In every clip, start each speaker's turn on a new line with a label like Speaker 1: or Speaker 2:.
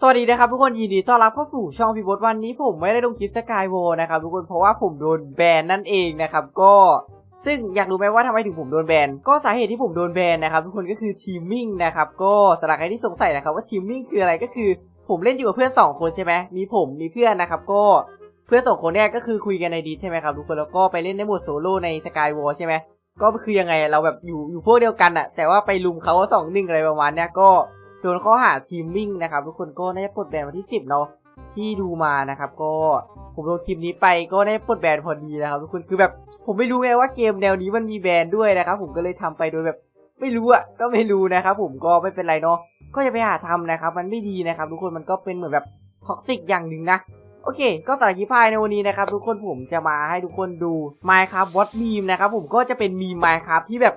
Speaker 1: สวัสดีนะครับทุกคนยินดีต้อนรับเข้าสู่ช่องพีบดวันนี้ผมไม่ได้ลงคลิปสกายโวนะครับทุกคนเพราะว่าผมโดนแบนนั่นเองนะครับก็ซึ่งอยากรู้ไหมว่าทำไมถึงผมโดนแบนก็สาเหตุที่ผมโดนแบนนะครับทุกคนก็คือทีมมิ่งนะครับก็สำหรับใครที่สงสัยนะครับว่าทีมมิ่งคืออะไรก็คือผมเล่นอยู่กับเพื่อนสองคนใช่ไหมมีผมมีเพื่อนนะครับก็เพื่อนสองคนเนี่ยก็คือคุยกันในดีใช่ไหมครับทุกคนแล้วก็ไปเล่นในโหมดโซโล่ในสกายวอใช่ไหมก็คือยังไงเราแบบอยู่อยู่พวกเดียวกันอะแต่ว่าไปลุมเขาสองหนึ่งอะไรประมาณเนี้ยก็ โดนข้อหาทีมมิ่งนะครับ ทุกคนก็ได้ปลดแบนวันที่ 10เนาะที่ดูมานะครับ ก็ผมลงคลิปนี้ไปก็ได้ปลดแบนพอดีนะครับทุกคนคือแบบผมไม่รู้ไงว่าเกมแนวนี้มันมีแบนด้วยนะครับ ผมก็เลยทำไปโดยแบบไม่รู้อะก็ไม่รู้นะครับ ผมก็ไม่เป็นไรเนาะก็จะไปหาทำนะครับ มันไม่ดีนะครับ ทุกคนมันก็เป็นเหมือนแบบท็อกซิกอย่างหนึ่งนะโอเค ก็สารคลิปพายในวันนี้นะครับ ทุกคนผมจะมาให้ทุกคนดู Minecraft What Meme นะครับผมก็จะเป็นมีม Minecraft ที่แบบ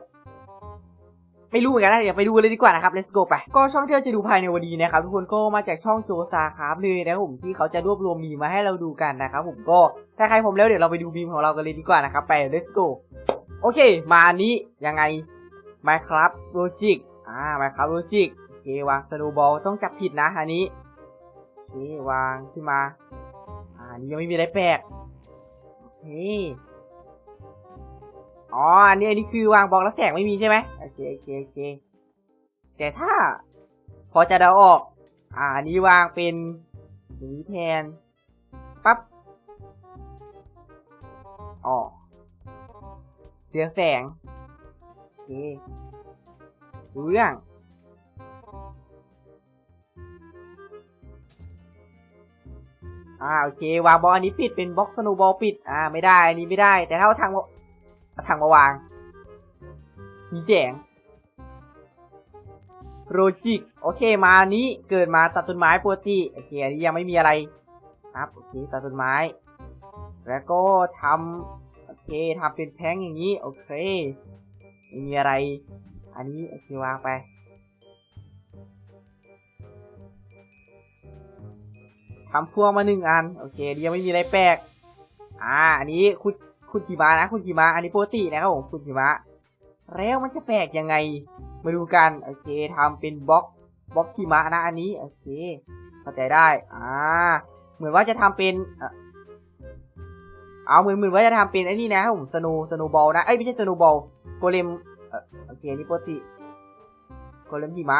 Speaker 1: ไม่รู้เหมือนกันนะเดี๋ยวไปดูเลยดีกว่านะครับ let's go ไป ก็ช่องที่เราจะดูภายในวันนี้นะครับทุกคนก็มาจากช่องโจซาครับเลยนะครับผมที่เขาจะรวบรวมมีมาให้เราดูกันนะครับผมก็ถ้าใครผมแล้วเดี๋ยวเราไปดูมีมของเรากันเลยดีกว่านะครับไป let's go โอเค มาอันนี้ยังไง Minecraft Logic อ่า Minecraft Logic โอเควางสโนบอลต้องจับผิดนะอันนี้โอเควางขึ้นมา อ่านนี้ยังไม่มีอะไรแปลกโอเค อ๋อ อันนี้อันนี้คือวางบล็อกแล้วแสงไม่มีใช่ไหมโอเคโอเคโอเคแต่ถ้า พอจะเดาออก อ่าอันนี้วางเป็นอย่างนี้แทนปั๊บอ๋อเรืองแสงโอเครู้เรื่องอ่าโอเค วางบล็อกอันนี้ปิดเป็นบล็อกสโนบอลปิด อ่าไม่ได้อันนี้ไม่ได้ แต่ถ้าเอาทาง เอาถังมาวาง มีแสงโรจิก โอเคมาอันนี้เกิดมาตัดต้นไม้ปกติโอเคอันนี้ยังไม่มีอะไรครับโอเคตัดต้นไม้ แล้วก็ทำโอเคทำเป็นแพงอย่างนี้ โอเคไม่มีอะไร อันนี้โอเควางไปทำพวงมาหนึ่งอัน โอเคอันนี้ยังไม่มีอะไรแปลก อ่า อันนี้คุณ คุณขี่ม้านะ คุณขี่ม้าอันนี้ปกตินะครับผมคุณขี่ม้าแล้วมันจะแปลกยังไง มาดูกันโอเคทำเป็นบล็อกบล็อกขี่ม้านะอันนี้โอเคเข้าใจได้อ่าเหมือนว่าจะทำเป็นเออเอาเหมือนเหมือนว่าจะทำเป็นไอ้นี่นะครับผมสโนสโนบอลนะเอ้ยไม่ใช่สโนบอลโกเลมโอเคอันนี่ปกติโกเลมขี่ม้า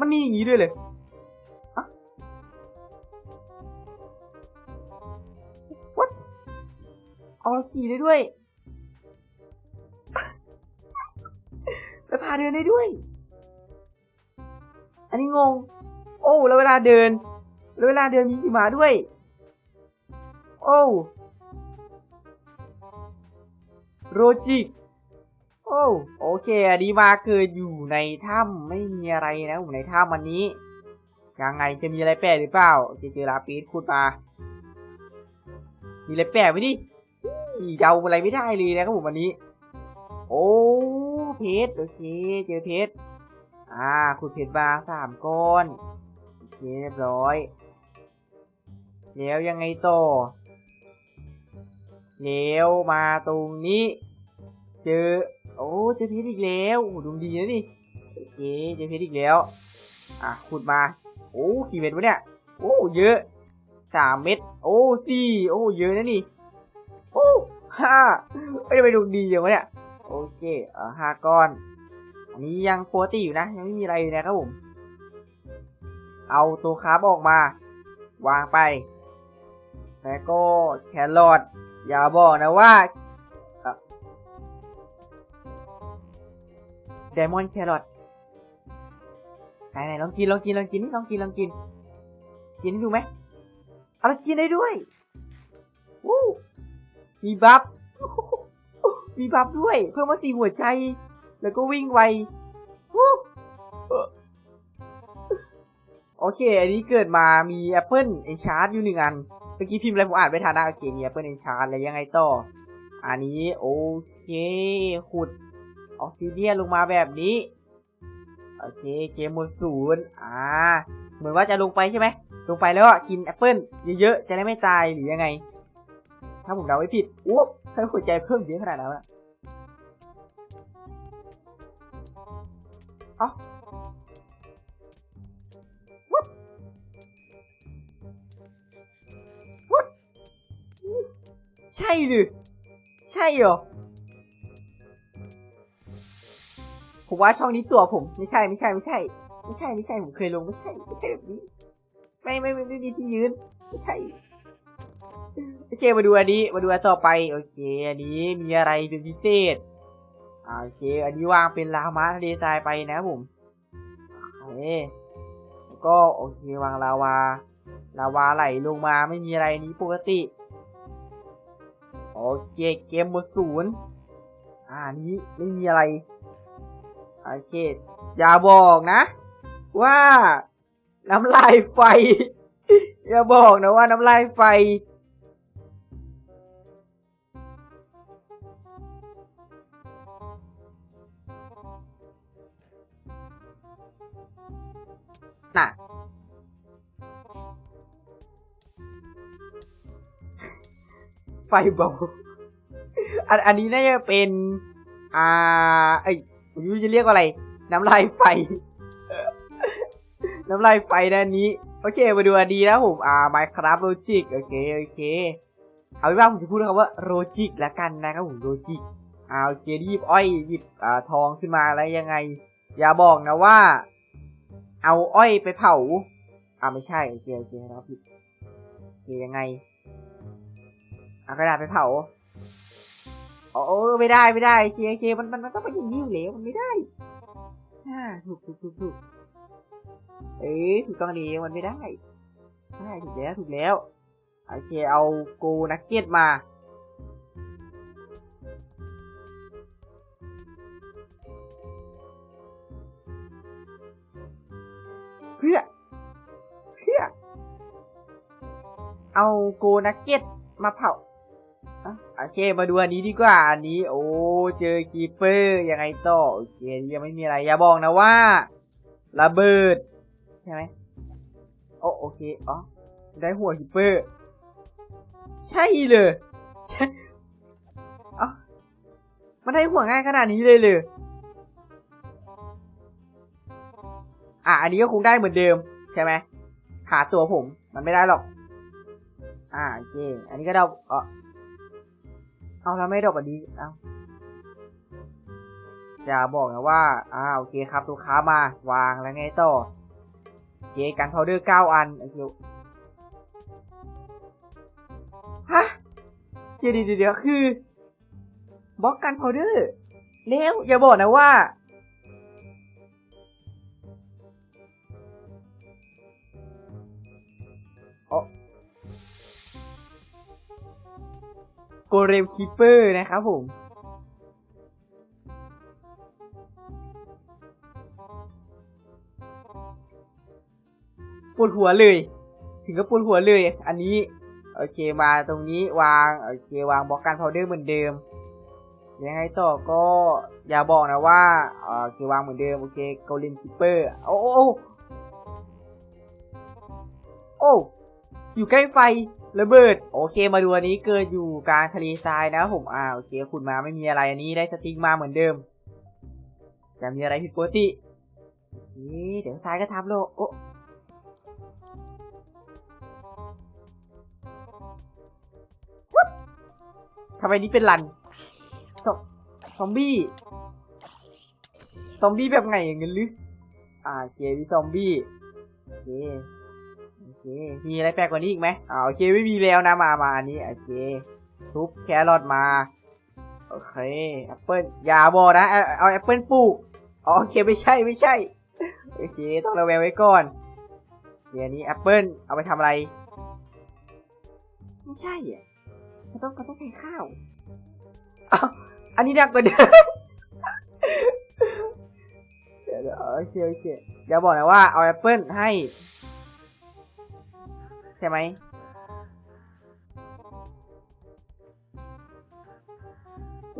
Speaker 1: มันมีอย่างนี้ด้วยเลย เอาเราขี่ได้ด้วยไปพาเดินได้ด้วย อันนี้งง โอ้ แล้วเวลาเดิน แล้วเวลาเดินมีขี่ม้าด้วย โอ้โรจิกโอ้โอเคอันนี้มาเกิดอยู่ในถ้ำไม่มีอะไรนะผมในถ้ำวันนี้ ยังไงจะมีอะไรแปลกหรือเปล่าเคเจอลาปีดพูดมา มีอะไรแปลกไหมดิ เดาอะไรไม่ได้เลยนะครับผมวันนี้ โอ้เพชรโอเคเจอเพชรอ่าขุดเพชรมาสามก้อนโอเคเรียบร้อย แล้วยังไงต่อแล้วมาตรงนี้ เจอ โอ้เจอเพชรอีกแล้วโอ้ดวงดีนะนี่โอเคเจอเพชรอีกแล้ว อะขุดมา โอ้กี่เม็ดวะเนี่ยโอ้เยอะสามเม็ดโอ้สี่โอ้เยอะนะนี่ ห้าไม่ได้ไปดูดีอย่างวะเนี่ย โอเค เอ่อห้าก้อน อันนี้ยังปกติอยู่นะ ยังไม่มีอะไรอยู่นะครับผม เอาตัวคาร์บออกมา วางไป แล้วก็แครอทอย่าบอกนะว่าเดมอนแครอทไหนไหนลองกินลองกินลองกินลองกินลองกิน กินให้ดูไหมเอาแล้วกินได้ด้วยวู้มีบัฟ มีบัฟด้วย เพิ่มมาสี่หัวใจ แล้วก็วิ่งไวโอเค อันนี้เกิดมามีแอปเปิลเอนชาร์ดอยู่หนึ่งอัน เมื่อกี้พิมพ์อะไรผมอ่านไม่ทันนะโอเคมีแอปเปิลเอนชาร์ดแล้วยังไงต่อ อันนี้โอเคขุดออกซิเดียนลงมาแบบนี้ โอเค เกมหมดศูนย์อ่า เหมือนว่าจะลงไปใช่ไหม ลงไปแล้วอะกินแอปเปิลเยอะๆ จะได้ไม่ตายหรือยังไง ถ้าผมเดาไม่ผิดอู้ ถ้าหัวใจเพิ่มเยอะขนาดนั้นอะเอ้าวุ้ดวุ้ดใช่หรือใช่เหรอ ผมว่าช่องนี้ตัวผม ไม่ใช่ไม่ใช่ไม่ใช่ ไม่ใช่ไม่ใช่ผมเคยลงไม่ใช่ ไม่ใช่แบบนี้ ไม่ไม่ไม่ไม่มีที่ยืน ไม่ใช่ เคมาดูอันนี้มาดูอันต่อไปโอเคอันนี้มีอะไรเป็นพิเศษโอเค อันนี้วางเป็นลามาทะเลทรายไปนะผมโอเคแล้วก็โอเควางลาวาลาวาไหลลงมาไม่มีอะไรนี้ปกติโอเคเกมหมดศูนย์อ่านี้ไม่มีอะไรโอเคอย่าบอกนะ ว่าน้ำลายไฟ อย่าบอกนะว่าน้ำลายไฟ น่ะ ไฟเบาอันอันนี้น่าจะเป็น อ่าเอ้ยูจะเรียกว่าอะไร น้ำลายไฟ น้ำลายไฟนะนนี้ โอเค มาดูอันดีนะผม อ่า Minecraft Logic โอเค โอเค เอาเป็นว่าผมจะพูดคำว่า Logic ละกันนะครับผม Logic อ่า โอเคหยิบอ้อย หยิบ อ่า ทองขึ้นมาแล้วยังไง อย่าบอกนะว่า เอาอ้อยไปเผาอ่าไม่ใช่เคโอเคนะครับผิดโอเคยังไงเอากระดาษไปเผาอ๋อเออไม่ได้ไม่ได้เคเคมันมันมันต้องเป็นอย่างนี้อยู่แล้วมันไม่ได้อ่าถูกถูกถูกถูกเอ้ยถูกต้องดีมันไม่ได้ใช่ถูกแล้วถูกแล้วโอเคเอาโกนักเก็ตมา พื่อ เพื่อ เอาโกนักเก็ตมาเผาโอเคมาดูอันนี้ดีกว่า อันนี้ โอ้ เจอคีเปอร์ยังไงต่อ โอเคยังไม่มีอะไร อย่าบอกนะว่า ระเบิด ใช่ไหมโอ้โอเค อ๋อ ได้หัวคีเปอร์ ใช่เลยใช่อ๋อมันได้หัวง่ายขนาดนี้เลยเลย อะอันนี้ก็คงได้เหมือนเดิม ใช่ไหมหาตัวผมมันไม่ได้หรอก อ่าโอเคอันนี้ก็เดาเออเอาแล้วไม่ดอกอันนี้เอาอย่าบอกนะว่า อ่า โอเคครับลูกค้ามาวางแล้วไงต่อเคกันพาวเดอร์เก้าอันโอเคฮะ เดี๋ยวเดี๋ยวเดี๋ยวคือ บล็อกกันพาวเดอร์แล้วอย่าบอกนะว่า โกเรมคีเปอร์นะครับผม ปวดหัวเลย ถึงก็ปวดหัวเลย อันนี้ โอเคมาตรงนี้วาง โอเควางบล็อกการพาวเดอร์เหมือนเดิม ยังไงต่อก็อย่าบอกนะว่าโอเควางเหมือนเดิม โอเคโกเลมคีเปอร์โอโอ้โอ้โอ้อยู่ใกล้ไฟ ระเบิด โอเคมาดูอันนี้เกิดอยู่กลางทะเลทรายนะผมอ่าโอเคคุณมาไม่มีอะไรอันนี้ได้สติ๊กมาเหมือนเดิมจะมีอะไรผิดปกติเดี๋ยวทรายก็ทับโลกโอ้ทำไมนี้เป็นลันซอซอมบี้ ซอมบี้แบบไงอย่างเงี้ยหรืออ่าโอเคมีซอมบี้โอเค มีอะไรแปลกกว่านี้อีกไหมอ่าโอเคไม่มีแล้วนะมามาอันนี้โอเค ทุบแครอทมา โอเคแอปเปิลอย่าบอกนะ เอาแอปเปิลปลูกอ๋อโอเคไม่ใช่ไม่ใช่ โอเคต้องระแวงไว้ก่อนโอเคอันนี้แอปเปิลเอาไปทำอะไร ไม่ใช่อะมันต้องมันต้องใช้ข้าวอ้าวอันนี้หนักกว่าเดิมเดี๋ยวโอเคโอเคอย่าบอกนะว่าเอาแอปเปิลให้ ใช่ไหม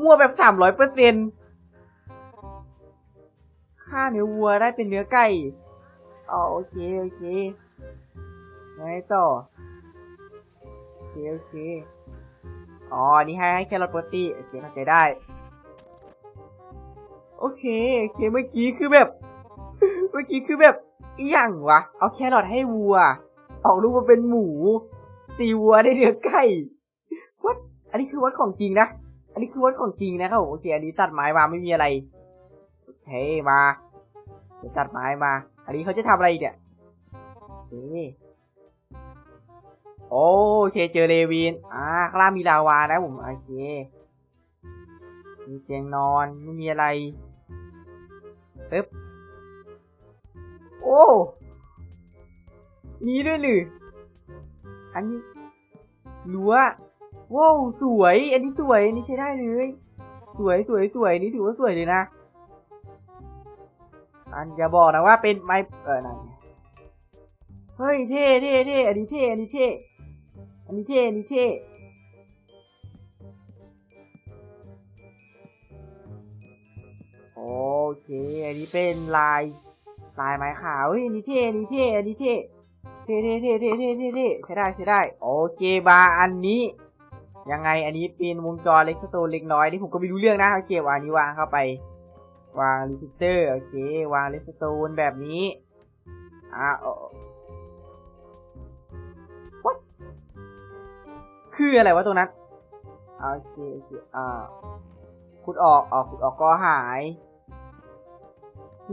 Speaker 1: วัวแบบสามร้อยเปอร์เซ็นค่าเนื้อวัวได้เป็นเนื้อไก่อ๋อโอเค โอเคไงต่อโอเคโอเคอ๋อนนี้ให้ให้แค่รถปกติโอเคเข้าใจได้ โอเค โอเค เมื่อกี้คือแบบ เมื่อกี้คือแบบอหย่งวะ เอาแครอทให้วัว ออกลูกมาเป็นหมู ตีวัวได้เนื้อไก่ What อันนี้คือวัดของจริงนะ อันนี้คือวัดของจริงนะครับโอเคอันนี้ตัดไม้มาไม่มีอะไรโอเคมาเดี๋ยวตัดไม้มา อันนี้เขาจะทำอะไรเนี่ยโอเคโอเคเจอเลวินอ่าข้างล่างมีลาวานะผมโอเคมีเตียงนอนไม่มีอะไรปึ๊บโอ้ มีด้วยหรือ อันนี้รั้วว้าวสวย อันนี้สวยอันนี้ใช้ได้เลย สวยสวยสวยนี่ถือว่าสวยเลยนะ อันอย่าบอกนะว่าเป็นไม้เออนั่นเฮ้ยเท่เท่เท่อันนี้เท่อันนี้เท่อันนี้เท่อันนี้เท่โอเค อันนี้เป็นลายลายไม้ขาวเฮ้ยอันนี้เท่อันนี้เท่อันนี้เท่ เท่เท่เท่เท่เท่เท่เท่ใช้ได้ใช้ได้ โอเคบาร์อันนี้ ยังไงอันนี้เป็นวงจรเล็กสโตนเล็กน้อยที่ผมก็ไม่รู้เรื่องนะโอเควางนี้วางเข้าไป วางรีพิเตอร์โอเควางเล็กสโตนแบบนี้อ่าโอ้คืออะไรวะตรงนั้นโอเคโอเคอ่าขุดออกออกขุดออกก็หาย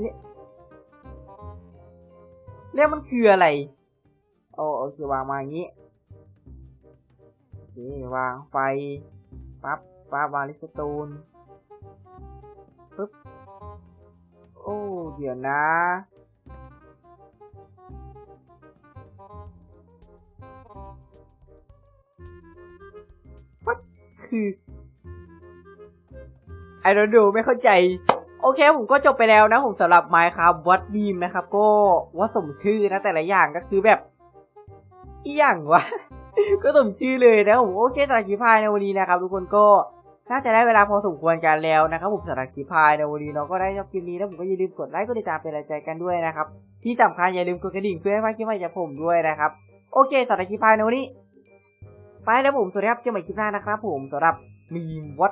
Speaker 1: เนี่ยเรื่องมันคืออะไร โอโอเควางมาอย่างนี้โอเควางไฟปั๊บปั๊บวางลิสโตนปึ๊บโอ้เดี๋ยวนะ What คือ I don't know ไม่เข้าใจ โอเคผมก็จบไปแล้วนะผมสำหรับ Minecraft วัดบีมนะครับ ก็ว่าสมชื่อนะแต่ละอย่างก็คือแบบ อีหยังวะ ก็สมชื่อเลยนะผมโอเคสำหรับคลิปพายในวันนี้นะครับทุกคนก็น่าจะได้เวลาพอสมควรกันแล้วนะครับผมสำหรับคลิปพายในวันนี้เนาะก็ได้ชอบคลิปนี้แล้วผมก็อย่าลืมกดไลค์กดติดตามเป็นกำลังใจกันด้วยนะครับที่สำคัญอย่าลืมกดกระดิ่งเพื่อให้ไม่พลาดคลิปใหม่จากผมด้วยนะครับโอเคสำหรับคลิปพายในวันนี้ไปแล้วผมสวัสดีครับเจอกันใหม่คลิปหน้านะครับผมสำหรับมีมวัด